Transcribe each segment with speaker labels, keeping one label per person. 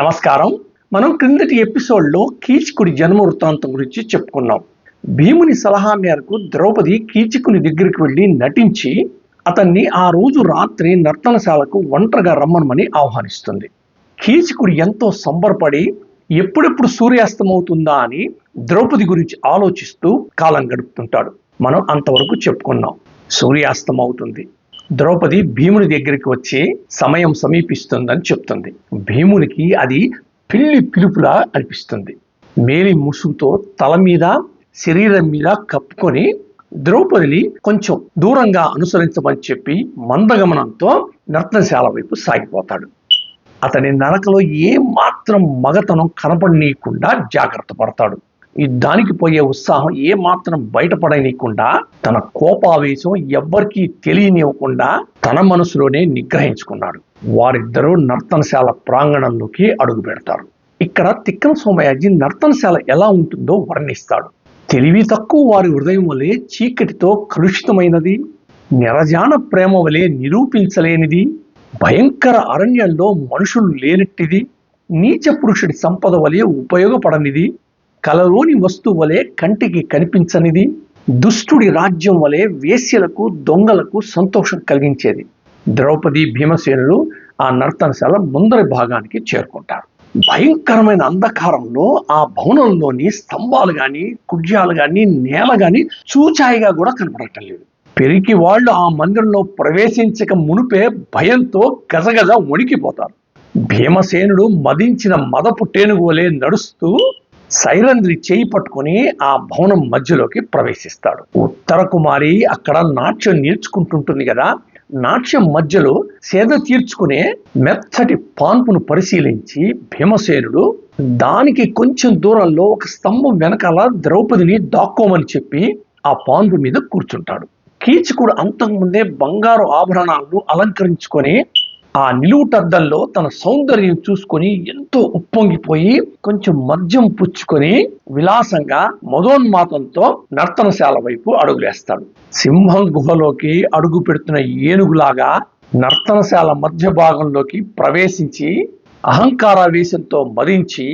Speaker 1: నమస్కారం. మనం క్రిందటి ఎపిసోడ్లో కీచకుడి జన్మ వృత్తాంతం గురించి చెప్పుకున్నాం. భీముని సలహా మేరకు ద్రౌపది కీచకుని దగ్గరికి వెళ్ళి నటించి అతన్ని ఆ రోజు రాత్రి నర్తనశాలకు ఒంటరిగా రమ్మనమని ఆహ్వానిస్తుంది. కీచకుడు ఎంతో సంబరపడి ఎప్పుడెప్పుడు సూర్యాస్తమవుతుందా అని ద్రౌపది గురించి ఆలోచిస్తూ కాలం గడుపుతుంటాడు. మనం అంతవరకు చెప్పుకున్నాం. సూర్యాస్తమవుతుంది. ద్రౌపది భీముని దగ్గరికి వచ్చే సమయం సమీపిస్తుందని చెప్తుంది. భీమునికి అది పిల్లి పిలుపులా అనిపిస్తుంది. మేలి ముసుగుతో తల మీద శరీరం మీద కప్పుకొని ద్రౌపదిని కొంచెం దూరంగా అనుసరించమని చెప్పి మందగమనంతో నర్తనశాల వైపు సాగిపోతాడు. అతని నడకలో ఏ మాత్రం మగతనం కనపడనీయకుండా జాగ్రత్త పడతాడు. యుద్ధానికి పోయే ఉత్సాహం ఏ మాత్రం బయటపడనీయకుండా తన కోపావేశం ఎవ్వరికీ తెలియనివ్వకుండా తన మనసులోనే నిగ్రహించుకున్నాడు. వారిద్దరూ నర్తనశాల ప్రాంగణంలోకి అడుగు పెడతారు. ఇక్కడ తిక్కన సోమయాజీ నర్తనశాల ఎలా ఉంటుందో వర్ణిస్తాడు. తెలివి తక్కువ వారి హృదయం వలె చీకటితో కలుషితమైనది నిరజాన ప్రేమ వలె నిరూపించలేనిది భయంకర అరణ్యంలో మనుషులు లేనట్టిది నీచ పురుషుడి సంపద వలె ఉపయోగపడనిది కలలోని వస్తువు వలె కంటికి కనిపించనిది దుష్టుడి రాజ్యం వలె వేశ్యలకు దొంగలకు సంతోషం కలిగించేది. ద్రౌపది భీమసేనులు ఆ నర్తనశాల ముందరి భాగానికి చేరుకుంటారు భయంకరమైన అంధకారంలో ఆ భవనంలోని స్తంభాలు కానీ కుడ్యాలు కానీ నేల గాని చూచాయిగా కూడా కనపడటం లేదు. పెరిగి వాళ్ళు ఆ మందిరంలో ప్రవేశించక మునిపే భయంతో గజగజ వణికిపోతారు. భీమసేనుడు మదించిన మదపు టేనుగు వలె నడుస్తూ శైలంద్రి చేయి పట్టుకుని ఆ భవనం మధ్యలోకి ప్రవేశిస్తాడు. ఉత్తర కుమారి అక్కడ నాట్యం నేర్చుకుంటుంటుంది కదా నాట్యం మధ్యలో సేద తీర్చుకునే మెత్తటి పాన్పును పరిశీలించి భీమసేనుడు దానికి కొంచెం దూరంలో ఒక స్తంభం వెనకాల ద్రౌపదిని దాక్కోమని చెప్పి ఆ పాన్పు మీద కూర్చుంటాడు. కీచకుడు అంతకుముందే బంగారు ఆభరణాలను అలంకరించుకొని ఆ నిలువుటద్దంలో తన సౌందర్యం చూసుకొని ఎంతో ఉప్పొంగిపోయి కొంచెం మద్యం పుచ్చుకొని విలాసంగా మదోన్మాతంతో నర్తనశాల వైపు అడుగులేస్తాడు. సింహం గుహలోకి అడుగు పెడుతున్న ఏనుగులాగా నర్తనశాల మధ్య భాగంలోకి ప్రవేశించి అహంకారావేశంతో మదించి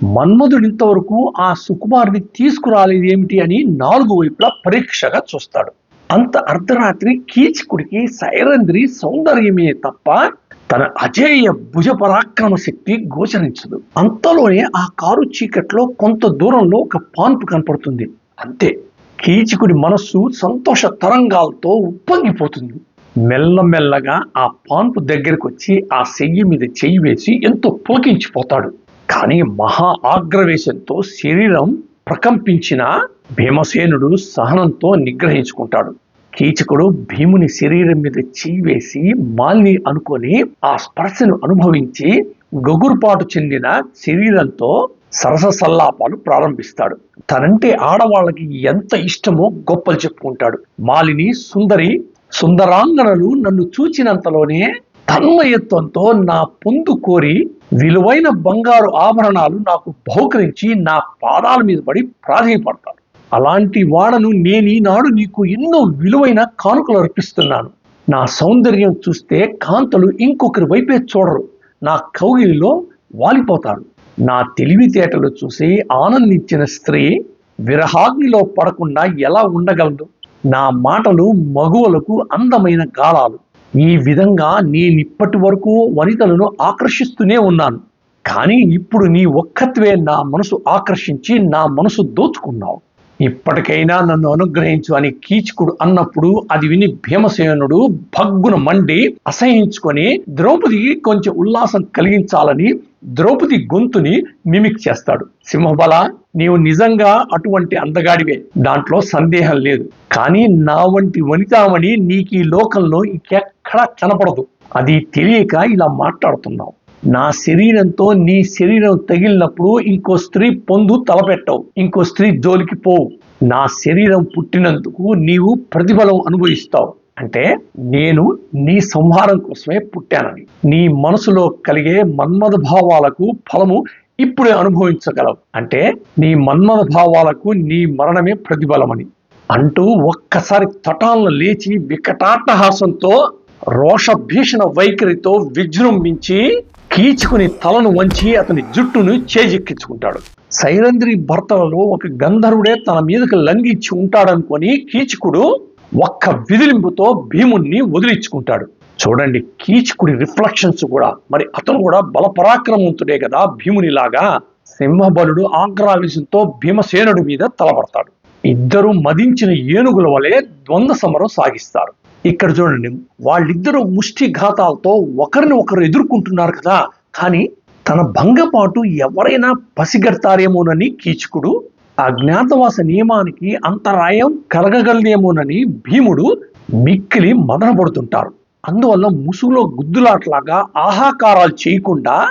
Speaker 1: మన్మధుడు ఇంతవరకు ఆ సుకుమారుని తీసుకురాలేదేమిటి అని నాలుగు వైపులా పరీక్షగా చూస్తాడు. అంత అర్ధరాత్రి కీచకుడికి సైరంధ్రి సౌందర్యమే తప్ప తన అజేయ భుజ పరాక్రమ శక్తి గోచరించదు. అంతలోనే ఆ కారు చీకట్లో కొంత దూరంలో ఒక పాన్పు కనపడుతుంది. అంతే. కీచకుడి మనస్సు సంతోష తరంగాలతో ఉప్పొంగిపోతుంది. మెల్లమెల్లగా ఆ పాన్పు దగ్గరికి వచ్చి ఆ చెయ్యి మీద చెయ్యి వేసి ఎంతో పులకించిపోతాడు. కానీ మహా ఆగ్రవేశంతో శరీరం ప్రకంపించిన భీమసేనుడు సహనంతో నిగ్రహించుకుంటాడు. కీచకుడు భీముని శరీరం మీద చీవేసి మాల్ని అనుకొని ఆ స్పర్శను అనుభవించి గగురుపాటు చెందిన శరీరంతో సరస సల్లాపాలు ప్రారంభిస్తాడు. తనంటే ఆడవాళ్ళకి ఎంత ఇష్టమో గొప్పలు చెప్పుకుంటాడు. మాలిని సుందరి సుందరాంగనలు నన్ను చూచినంతలోనే తన్మయత్వంతో నా పొందు కోరి విలువైన బంగారు ఆభరణాలు నాకు బహుకరించి నా పాదాల మీద పడి ప్రాధేయపడతాడు అలాంటి వాడను నేను ఈనాడు నీకు ఎన్నో విలువైన కానుకలు అర్పిస్తున్నాను. నా సౌందర్యం చూస్తే కాంతలు ఇంకొకరి వైపే చూడరు. నా కౌగిలిలో వాలిపోతాడు. నా తెలివితేటలు చూసి ఆనందించిన స్త్రీ విరహాగ్నిలో పడకుండా ఎలా ఉండగలదు? నా మాటలు మగువలకు అందమైన గాలాలు. ఈ విధంగా నేనిప్పటి వరకు వనితలను ఆకర్షిస్తూనే ఉన్నాను. కానీ ఇప్పుడు నీ ఒక్కత్వే నా మనసు ఆకర్షించి నా మనసు దోచుకున్నావు. ఇప్పటికైనా నన్ను అనుగ్రహించు అని కీచకుడు అన్నప్పుడు అది విని భీమసేనుడు భగ్గున మండి అసహించుకొని ద్రౌపదికి కొంచెం ఉల్లాసం కలిగించాలని ద్రౌపది గొంతుని మిమిక్ చేస్తాడు. సింహబల నీవు నిజంగా అటువంటి అందగాడివే. దాంట్లో సందేహం లేదు. కానీ నా వంటి వనితామణి నీకు ఈ లోకంలో ఇంకెక్కడా కనపడదు. అది తెలియక ఇలా మాట్లాడుతున్నావు. నా శరీరంతో నీ శరీరం తగిలినప్పుడు ఇంకో స్త్రీ పొందు తలపెట్టవు ఇంకో స్త్రీ జోలికి పోవు. నా శరీరం పుట్టినందుకు నీవు ప్రతిఫలం అనుభవిస్తావు. అంటే నేను నీ సంహారం కోసమే పుట్టానని. నీ మనసులో కలిగే మన్మద భావాలకు ఫలము ఇప్పుడే అనుభవించగలవు. అంటే నీ మన్మద భావాలకు నీ మరణమే ప్రతిఫలమని. అంటూ ఒక్కసారి తటాలను లేచి వికటాట్టహాసంతో రోషభీషణ వైఖరితో విజృంభించి కీచుకుని తలను వంచి అతని జుట్టును చేజెక్కించుకుంటాడు. సైరంధ్రి భర్తలలో ఒక గంధర్వుడే తన మీదకి లంఘించి ఉంటాడనుకొని కీచకుడు ఒక్క విదిలింపుతో భీముణ్ణి వదిలించుకుంటాడు. చూడండి కీచకుడి రిఫ్లెక్షన్స్ కూడా. మరి అతను కూడా బలపరాక్రమవంతుడే కదా భీమునిలాగా. సింహబలుడు ఆగ్రావేశంతో భీమసేనుడి మీద తలపడతాడు. ఇద్దరు మదించిన ఏనుగుల వలె ద్వంద్వ సమరం సాగిస్తారు. ఇక్కడ చూడండి వాళ్ళిద్దరూ ముష్టి ఘాతాలతో ఒకరిని ఒకరు ఎదుర్కొంటున్నారు కదా. కానీ తన భంగపాటు ఎవరైనా పసిగడతారేమోనని కీచకుడు అజ్ఞాతవాస నియమానికి అంతరాయం కలగగలదేమోనని భీముడు మిక్కిలి మదనపడుతుంటారు. అందువల్ల ముసుగులో గుద్దులాట్లాగా ఆహాకారాలు చేయకుండా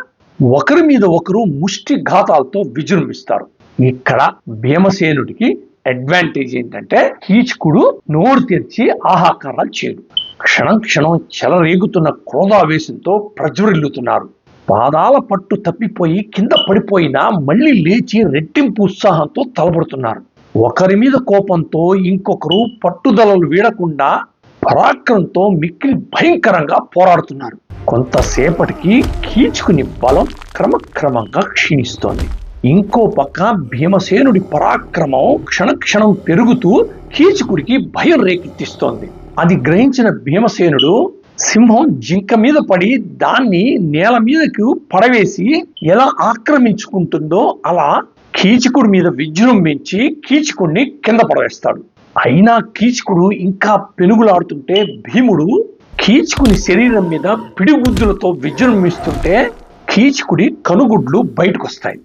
Speaker 1: ఒకరి మీద ఒకరు ముష్టి ఘాతాలతో విజృంభిస్తారు. ఇక్కడ భీమసేనుడికి అడ్వాంటేజ్ ఏంటంటే కీచకుడు నోరు తెరిచి ఆహాకారాలు చేయడు. క్షణం క్షణం చెలరేగుతున్న క్రోధావేశంతో ప్రజ్వరిల్లుతున్నారు. పాదాల పట్టు తప్పిపోయి కింద పడిపోయినా మళ్ళీ లేచి రెట్టింపు ఉత్సాహంతో తలపడుతున్నారు. ఒకరి మీద కోపంతో ఇంకొకరు పట్టుదలలు వీడకుండా పరాక్రమంతో మిక్కిలి భయంకరంగా పోరాడుతున్నారు. కొంతసేపటికి కీచుకుని బలం క్రమక్రమంగా క్షీణిస్తోంది. ఇంకో పక్క భీమసేనుడి పరాక్రమం క్షణక్షణం పెరుగుతూ కీచుకుడికి భయం రేకెత్తిస్తోంది. అది గ్రహించిన భీమసేనుడు సింహం జింక మీద పడి దాన్ని నేల మీదకు పడవేసి ఎలా ఆక్రమించుకుంటుందో అలా కీచకుడి మీద విజృంభించి కీచకుడిని కింద పడవేస్తాడు. అయినా కీచకుడు ఇంకా పెనుగులాడుతుంటే భీముడు కీచకుని శరీరం మీద పిడిగుద్దులతో విజృంభిస్తుంటే కీచకుడి కనుగుడ్లు బయటకు వస్తాయి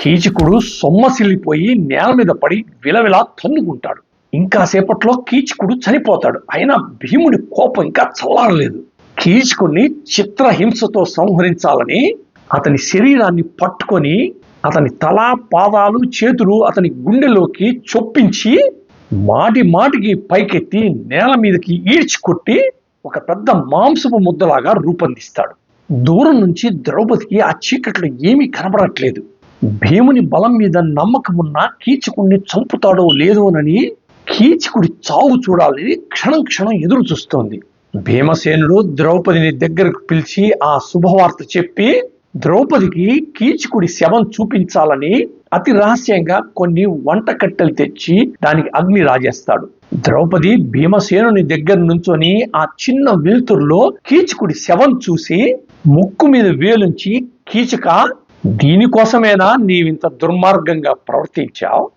Speaker 1: కీచకుడు సొమ్మసిల్లిపోయి నేల మీద పడి విలవిలా తన్నుకుంటాడు. ఇంకా సేపట్లో కీచకుడు చనిపోతాడు. అయినా భీముడి కోపం ఇంకా చల్లారలేదు. కీచకుడిని చిత్రహింసతో సంహరించాలని అతని శరీరాన్ని పట్టుకొని అతని తల పాదాలు చేతులు అతని గుండెలోకి చొప్పించి మాటి మాటికి పైకెత్తి నేల మీదకి ఈడ్చికొట్టి ఒక పెద్ద మాంసపు ముద్దలాగా రూపొందిస్తాడు. దూరం నుంచి ద్రౌపదికి ఆ చీకట్లో ఏమీ కనబడట్లేదు. భీముని బలం మీద నమ్మకం ఉన్న కీచకుడిని చంపుతాడో లేదోనని కీచకుడి చావు చూడాలని క్షణం క్షణం ఎదురు చూస్తోంది. భీమసేనుడు ద్రౌపదిని దగ్గరకు పిలిచి ఆ శుభవార్త చెప్పి ద్రౌపదికి కీచకుడి శవం చూపించాలని అతి రహస్యంగా కొన్ని వంట కట్టెలు తెచ్చి దానికి అగ్ని రాజేస్తాడు. ద్రౌపది భీమసేనుని దగ్గర నుంచొని ఆ చిన్న వెలుతురులో కీచకుడి శవం చూసి ముక్కు మీద వేలుంచి కీచక దీనికోసమేనా నీవింత దుర్మార్గంగా ప్రవర్తించావు?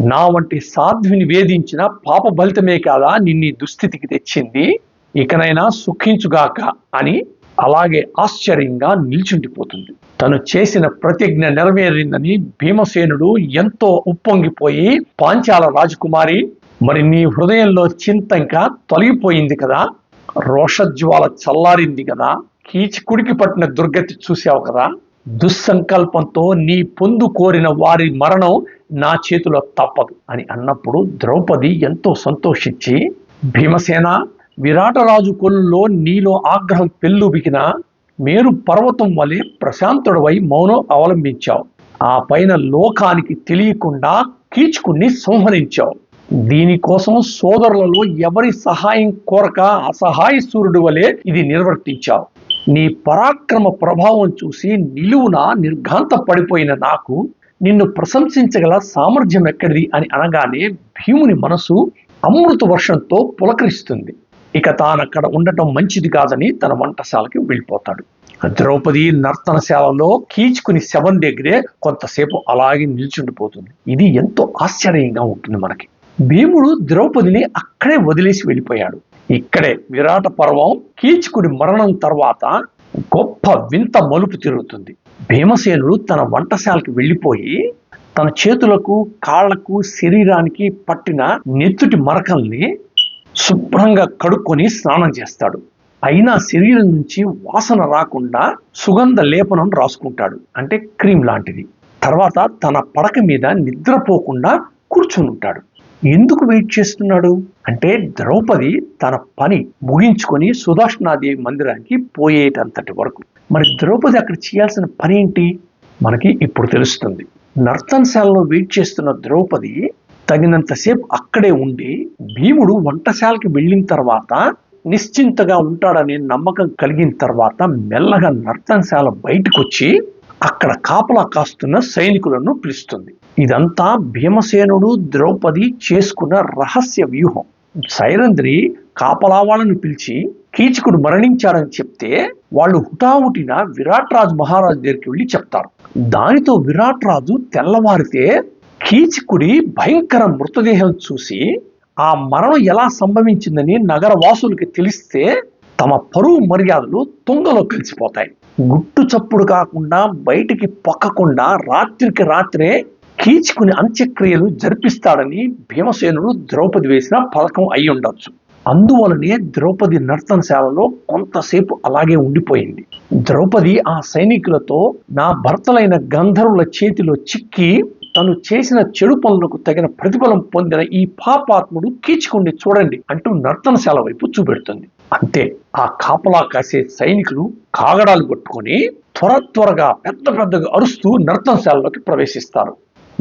Speaker 1: నా వంటి సాధ్విని వేధించిన పాప బలితమే కాదా నిన్ను దుస్థితికి తెచ్చింది? ఇకనైనా సుఖించుగాక అని అలాగే ఆశ్చర్యంగా నిల్చుండిపోతుంది. తను చేసిన ప్రతిజ్ఞ నెరవేరిందని భీమసేనుడు ఎంతో ఉప్పొంగిపోయి పాంచాల రాజకుమారి మరి నీ హృదయంలో చింత ఇంకా తొలగిపోయింది కదా? రోషజ్వాల చల్లారింది కదా? కీచుకుడికి పట్టిన దుర్గతి చూసావు కదా? దుస్సంకల్పంతో నీ పొందు కోరిన వారి మరణం నా చేతిలో తప్పదు అని అన్నప్పుడు ద్రౌపది ఎంతో సంతోషించి భీమసేన విరాటరాజు కొలులో నీలో ఆగ్రహం పెళ్ళుబికిన మేరు పర్వతం వలె ప్రశాంతుడవై మౌనం అవలంబించావు. ఆ పైన లోకానికి తెలియకుండా కీచుకుని సంహరించావు. దీనికోసం సోదరులలో ఎవరి సహాయం కోరక అసహాయ సూర్యుడు వలె ఇది నిర్వర్తించావు. నీ పరాక్రమ ప్రభావం చూసి నిలువున నిర్ఘాంత పడిపోయిన నాకు నిన్ను ప్రశంసించగల సామర్థ్యం ఎక్కడిది అని అనగానే భీముని మనసు అమృత వర్షంతో పులకరిస్తుంది. ఇక తానక్కడ ఉండటం మంచిది కాదని తన వంటశాలకి వెళ్ళిపోతాడు. ద్రౌపది నర్తనశాలలో కీచుకుని శవం దగ్గరే కొంతసేపు అలాగే నిల్చుండిపోతుంది. ఇది ఎంతో ఆశ్చర్యంగా ఉంటుంది మనకి. భీముడు ద్రౌపదిని అక్కడే వదిలేసి వెళ్ళిపోయాడు. ఇక్కడే విరాట పర్వం కీచకుడి మరణం తర్వాత గొప్ప వింత మలుపు తిరుగుతుంది. భీమసేనుడు తన వంటశాలకి వెళ్ళిపోయి తన చేతులకు కాళ్ళకు శరీరానికి పట్టిన నెత్తుటి మరకల్ని శుభ్రంగా కడుక్కొని స్నానం చేస్తాడు. అయినా శరీరం నుంచి వాసన రాకుండా సుగంధ లేపనం రాసుకుంటాడు. అంటే క్రీమ్ లాంటిది. తర్వాత తన పడక మీద నిద్రపోకుండా కూర్చుని ఉంటాడు ఎందుకు వెయిట్ చేస్తున్నాడు? అంటే ద్రౌపది తన పని ముగించుకొని సుదర్శనాదేవి మందిరానికి పోయేటంతటి వరకు. మరి ద్రౌపది అక్కడ చేయాల్సిన పని ఏంటి? మనకి ఇప్పుడు తెలుస్తుంది. నర్తనశాలలో వెయిట్ చేస్తున్న ద్రౌపది తగినంతసేపు అక్కడే ఉండి భీముడు వంటశాలకి వెళ్ళిన తర్వాత నిశ్చింతగా ఉంటాడనే నమ్మకం కలిగిన తర్వాత మెల్లగా నర్తనశాల బయటకు వచ్చి అక్కడ కాపలా కాస్తున్న సైనికులను పిలుస్తుంది. ఇదంతా భీమసేనుడు ద్రౌపది చేసుకున్న రహస్య వ్యూహం. సైరంధ్రి కాపలా పిలిచి కీచకుడు మరణించాడని చెప్తే వాళ్ళు హుటాహుటిన విరాట్ రాజు మహారాజు దగ్గరికి వెళ్ళి చెప్తారు. దానితో విరాట్ రాజు తెల్లవారితే కీచకుడి భయంకర మృతదేహం చూసి ఆ మరణం ఎలా సంభవించిందని నగర వాసులకి తెలిస్తే తమ పరువు మర్యాదలు తుంగలో కలిసిపోతాయి. గుట్టు చప్పుడు కాకుండా బయటికి పొక్కకుండా రాత్రికి రాత్రే కీచుకుని అంత్యక్రియలు జరిపిస్తాడని భీమసేనుడు ద్రౌపది వేసిన పథకం అయి ఉండొచ్చు. అందువలనే ద్రౌపది నర్తనశాలలో కొంతసేపు అలాగే ఉండిపోయింది. ద్రౌపది ఆ సైనికులతో నా భర్తలైన గంధర్వుల చేతిలో చిక్కి తను చేసిన చెడు పనులకు తగిన ప్రతిఫలం పొందిన ఈ పాపాత్ముడు కీచుకుని చూడండి అంటూ నర్తనశాల వైపు చూపెడుతుంది. అంతే ఆ కాపలా కాసే సైనికులు కాగడాలు పట్టుకొని త్వర త్వరగా పెద్ద పెద్దగా అరుస్తూ నర్తనశాలలోకి ప్రవేశిస్తారు.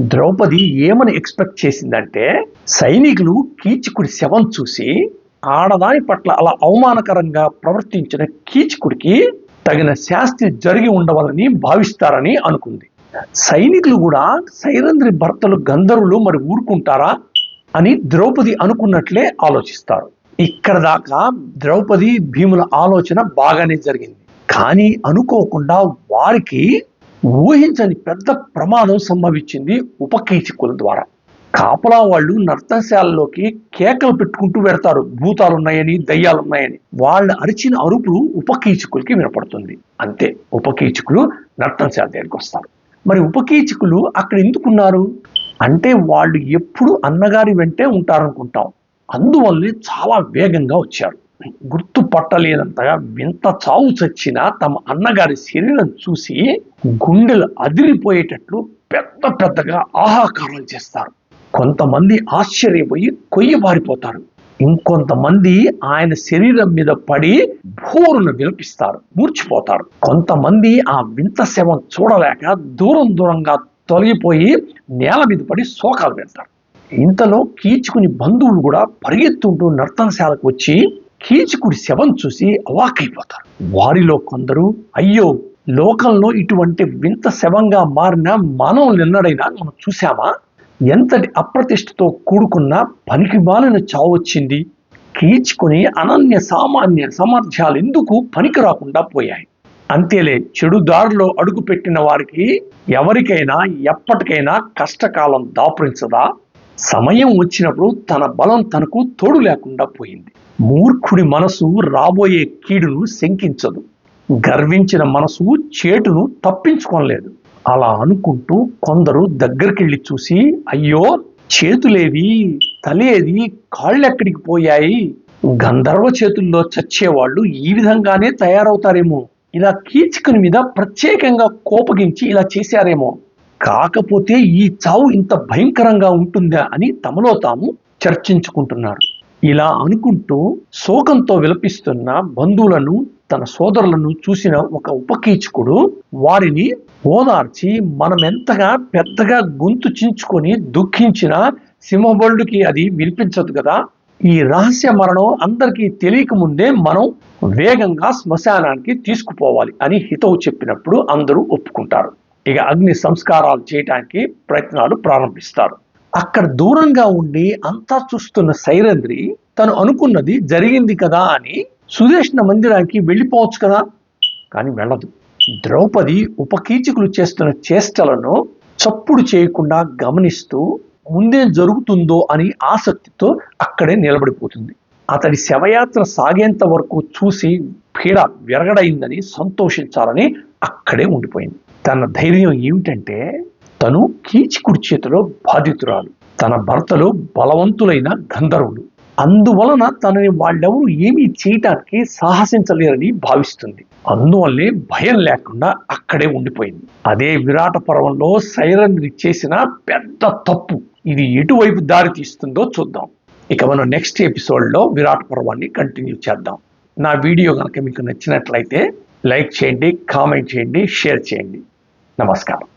Speaker 1: ద్రౌపది ఏమని ఎక్స్పెక్ట్ చేసిందంటే సైనికులు కీచకుడి శవం చూసి ఆడదాని పట్ల అలా అవమానకరంగా ప్రవర్తించిన కీచకుడికి తగిన శాస్తి జరిగి ఉండవాలని భావిస్తారని అనుకుంది. సైనికులు కూడా సైరంధ్రి భర్తలు గంధర్వులు మరి ఊరుకుంటారా అని ద్రౌపది అనుకున్నట్లే ఆలోచిస్తారు. ఇక్కడ దాకా ద్రౌపది భీముల ఆలోచన బాగానే జరిగింది. కానీ అనుకోకుండా వారికి ఊహించని పెద్ద ప్రమాదం సంభవించింది ఉపకీచకుల ద్వారా. కాపలా వాళ్ళు నర్తనశాలలోకి కేకలు పెట్టుకుంటూ పెడతారు భూతాలు ఉన్నాయని దయ్యాలు ఉన్నాయని వాళ్ళ అరిచిన అరుపులు ఉపకీచకులకి వినపడుతుంది. అంతే ఉపకీచకులు నర్తనశాల దగ్గరికి వస్తారు. మరి ఉపకీచకులు అక్కడ ఎందుకున్నారు? అంటే వాళ్ళు ఎప్పుడు అన్నగారి వెంటే ఉంటారనుకుంటాం. అందువల్లే చాలా వేగంగా వచ్చారు. గుర్తుపట్టలేనంతగా వింత చావు చచ్చిన తమ అన్నగారి శరీరం చూసి గుండెలు అదిరిపోయేటట్లు పెద్ద పెద్దగా ఆహాకారాలు చేస్తారు. కొంతమంది ఆశ్చర్యపోయి కొయ్యి పారిపోతారు. ఇంకొంతమంది ఆయన శరీరం మీద పడి భోరును విలపిస్తారు మూర్చిపోతారు. కొంతమంది ఆ వింత శవం చూడలేక దూరం దూరంగా తొలగిపోయి నేల మీద పడి శోకాలు పెడతారు ఇంతలో కీచుకుని బంధువులు కూడా పరిగెత్తుంటూ నర్తనశాలకు వచ్చి కీచుకుడి శవం చూసి అవాకైపోతారు. వారిలో కొందరు అయ్యో లోకంలో ఇటువంటి వింత శవంగా మారిన మనం నిన్నడైనా మనం చూసామా ఎంతటి అప్రతిష్టతో కూడుకున్న పనికి మాలిన చావొచ్చింది కీచుకుని అనన్య సామాన్య సామర్థ్యాలు ఎందుకు పనికి రాకుండా పోయాయి? అంతేలే చెడు దారిలో అడుగు పెట్టిన వారికి ఎవరికైనా ఎప్పటికైనా కష్టకాలం దాపురించదా? సమయం వచ్చినప్పుడు తన బలం తనకు తోడు లేకుండా పోయింది. మూర్ఖుడి మనసు రాబోయే కీడును శంకించదు. గర్వించిన మనసు చేటును తప్పించుకోలేదు అలా అనుకుంటూ కొందరు దగ్గరికెళ్ళి చూసి అయ్యో చేతులేవి తలేది కాళ్ళెక్కడికి పోయాయి? గంధర్వ చేతుల్లో చచ్చేవాళ్ళు ఈ విధంగానే తయారవుతారేమో. ఇలా కీచకుని మీద ప్రత్యేకంగా కోపగించి ఇలా చేశారేమో. కాకపోతే ఈ చావు ఇంత భయంకరంగా ఉంటుందా అని తమలో తాము చర్చించుకుంటున్నారు. ఇలా అనుకుంటూ శోకంతో విలపిస్తున్న బంధువులను తన సోదరులను చూసిన ఒక ఉపకీచకుడు వారిని ఓదార్చి మనం ఎంతగా పెద్దగా గొంతు చించుకొని దుఃఖించిన సింహబలుడికి అది వినిపించదు కదా? ఈ రహస్య మరణం అందరికీ తెలియక ముందే మనం వేగంగా శ్మశానానికి తీసుకుపోవాలి అని హితవు చెప్పినప్పుడు అందరూ ఒప్పుకుంటారు. ఇక అగ్ని సంస్కారాలు చేయటానికి ప్రయత్నాలు ప్రారంభిస్తారు. అక్కడ దూరంగా ఉండి అంతా చూస్తున్న సైరంధ్రి తను అనుకున్నది జరిగింది కదా అని సుదేష్ణ మందిరానికి వెళ్ళిపోవచ్చు కదా? కానీ వెళ్ళదు. ద్రౌపది ఉపకీచకులు చేస్తున్న చేష్టలను చప్పుడు చేయకుండా గమనిస్తూ ముందేం జరుగుతుందో అని ఆసక్తితో అక్కడే నిలబడిపోతుంది. అతడి శవయాత్ర సాగేంత వరకు చూసి పీడ విరగడైందని సంతోషించాలని అక్కడే ఉండిపోయింది. తన ధైర్యం ఏమిటంటే తను కీచకుడి చేతిలో బాధితురాలు. తన భర్తలు బలవంతులైన గంధర్వులు. అందువలన తనని వాళ్ళెవరూ ఏమీ చేయటానికి సాహసించలేరని భావిస్తుంది. అందువల్లే భయం లేకుండా అక్కడే ఉండిపోయింది. అదే విరాట పర్వంలో సైరన్రి చేసిన పెద్ద తప్పు. ఇది ఎటువైపు దారి తీస్తుందో చూద్దాం. ఇక మనం నెక్స్ట్ ఎపిసోడ్లో విరాట్ పర్వాన్ని కంటిన్యూ చేద్దాం. నా వీడియో కనుక మీకు నచ్చినట్లయితే లైక్ చేయండి కామెంట్ చేయండి షేర్ చేయండి. నమస్కారం.